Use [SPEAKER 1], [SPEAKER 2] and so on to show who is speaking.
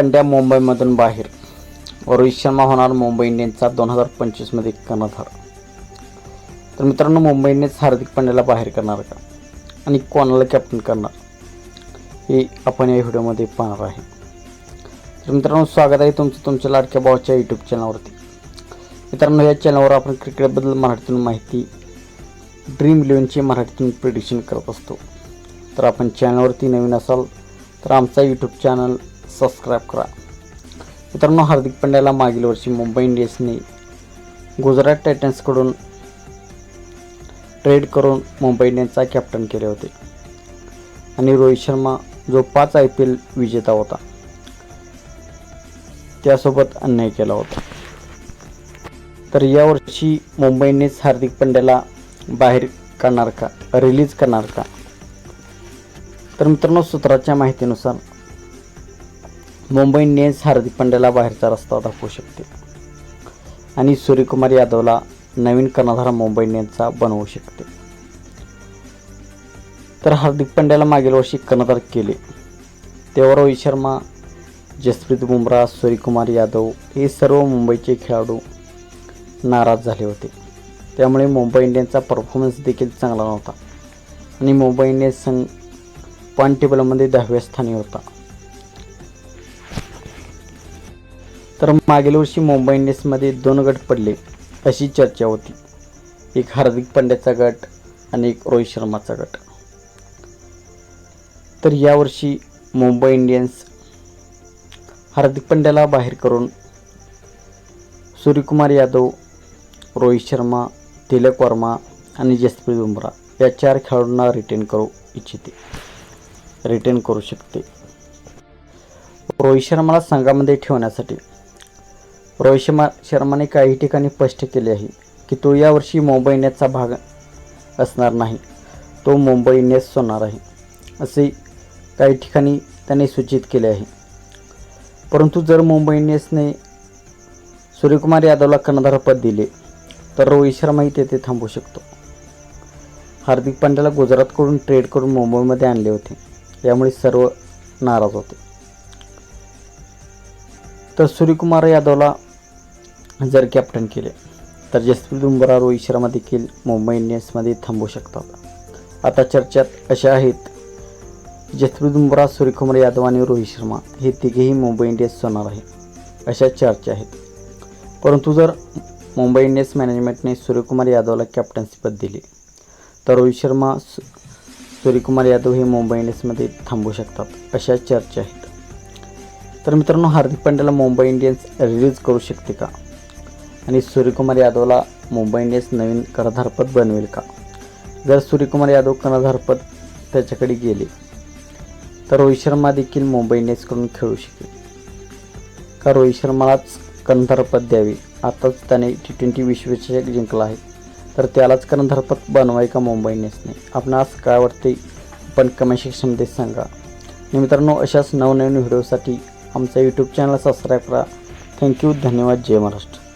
[SPEAKER 1] पंड्या मुंबईमधून बाहेर. रोहित शर्मा होणार मुंबई इंडियन्सचा दोन हजार पंचवीसमध्ये कर्णधार. तर मित्रांनो मुंबई इंडियन्स हार्दिक पांड्याला बाहेर करणार का? आणि कोणाला कॅप्टन करणार? हे आपण या व्हिडिओमध्ये पाहणार आहे. तर मित्रांनो स्वागत आहे तुमचं तुमच्या लाडक्या भावाच्या यूट्यूब चॅनलवरती मित्रांनो या चॅनलवर आपण क्रिकेटबद्दल मराठीतून माहिती ड्रीम इलेव्हनची मराठीतून प्रिडिक्शन करत असतो. तर आपण चॅनलवरती नवीन असाल तर आमचा यूट्यूब चॅनल सबस्क्राईब करा. मित्रांनो हार्दिक पंड्याला मागील वर्षी मुंबई इंडियन्सने गुजरात टायटन्सकडून ट्रेड करून मुंबई इंडियन्सचा कॅप्टन केले होते. आणि रोहित शर्मा जो पाच आय पी एल विजेता होता त्यासोबत अन्याय केला होता. तर यावर्षी मुंबई इंडियन्स हार्दिक पांड्याला बाहेर करणार का? रिलीज करणार का? तर मित्रांनो सूत्राच्या माहितीनुसार मुंबई इंडियन्स हार्दिक पांड्याला बाहेरचा रस्ता दाखवू शकते. आणि सूर्यकुमार यादवला नवीन कर्णधार मुंबई इंडियन्सचा बनवू शकते. तर हार्दिक पांड्याला मागील वर्षी कर्णधार केले. तेव्हा रोहित शर्मा जसप्रीत बुमराह सूर्यकुमार यादव हे सर्व मुंबईचे खेळाडू नाराज झाले होते. त्यामुळे मुंबई इंडियन्सचा परफॉर्मन्स देखील चांगला नव्हता. आणि मुंबई इंडियन्स संघ पॉईंट टेबलमध्ये दहाव्या स्थानी होता. तर मागील वर्षी मुंबई इंडियन्समध्ये दोन गट पडले अशी चर्चा होती. एक हार्दिक पांड्याचा गट आणि एक रोहित शर्माचा गट. तर यावर्षी मुंबई इंडियन्स हार्दिक पांड्याला बाहेर करून सूर्यकुमार यादव रोहित शर्मा तिलक वर्मा आणि जसप्रीत बुमराह या चार खेळाडूंना रिटेन करू इच्छिते. रिटेन करू शकते. रोहित शर्माला संघामध्ये ठेवण्यासाठी रोहित शर्मा शर्माने काही ठिकाणी स्पष्ट केले आहे की तो यावर्षी मुंबई इंडियन्सचा भाग असणार नाही. तो मुंबई इंडियन्स होणार आहे असे काही ठिकाणी त्याने सूचित केले आहे. परंतु जर मुंबई इंडियन्सने सूर्यकुमार यादवला कर्णधारपद दिले तर रोहित शर्माही तेथे थांबू शकतो. हार्दिक पांड्याला गुजरातकडून ट्रेड करून मुंबईमध्ये आणले होते यामुळे सर्व नाराज होते. तर सूर्यकुमार यादवला जर कॅप्टन केले तर जसप्रीत बुमराह रोहित शर्मा देखील मुंबई इंडियन्समध्ये थांबू शकतात. आता चर्चेत अशा आहेत जसप्रीत बुमराह सूर्यकुमार यादव आणि रोहित शर्मा हे तिघेही मुंबई इंडियन्स होणार आहे अशा चर्चा आहेत. परंतु जर मुंबई इंडियन्स मॅनेजमेंटने सूर्यकुमार यादवला कॅप्टन्सीपद दिली तर रोहित शर्मा सु- सूर्यकुमार यादव हे मुंबई इंडियन्समध्ये थांबू शकतात अशा चर्चा आहेत. तर मित्रांनो हार्दिक पांड्याला मुंबई इंडियन्स रिलीज करू शकते का? आणि सूर्यकुमार यादवला मुंबई इंडियन्स नवीन कर्णधारपद बनवेल का? जर सूर्यकुमार यादव कर्णधारपद त्याच्याकडे गेले तर रोहित शर्मा देखील मुंबई इंडियन्सकडून खेळू शकेल. का रोहित शर्मालाच कर्णधारपद द्यावे? आताच त्याने टी ट्वेंटी विश्वचषक जिंकला आहे. तर त्यालाच कर्णधारपद बनवाय का मुंबई इंडियन्सने आपणास काय वाटते? पण कमेंट सेक्शनमध्ये सांगा. आणि मित्रांनो अशाच नवनवीन व्हिडिओसाठी आमचा यूट्यूब चॅनल सबस्क्राईब करा. थँक्यू धन्यवाद. जय महाराष्ट्र.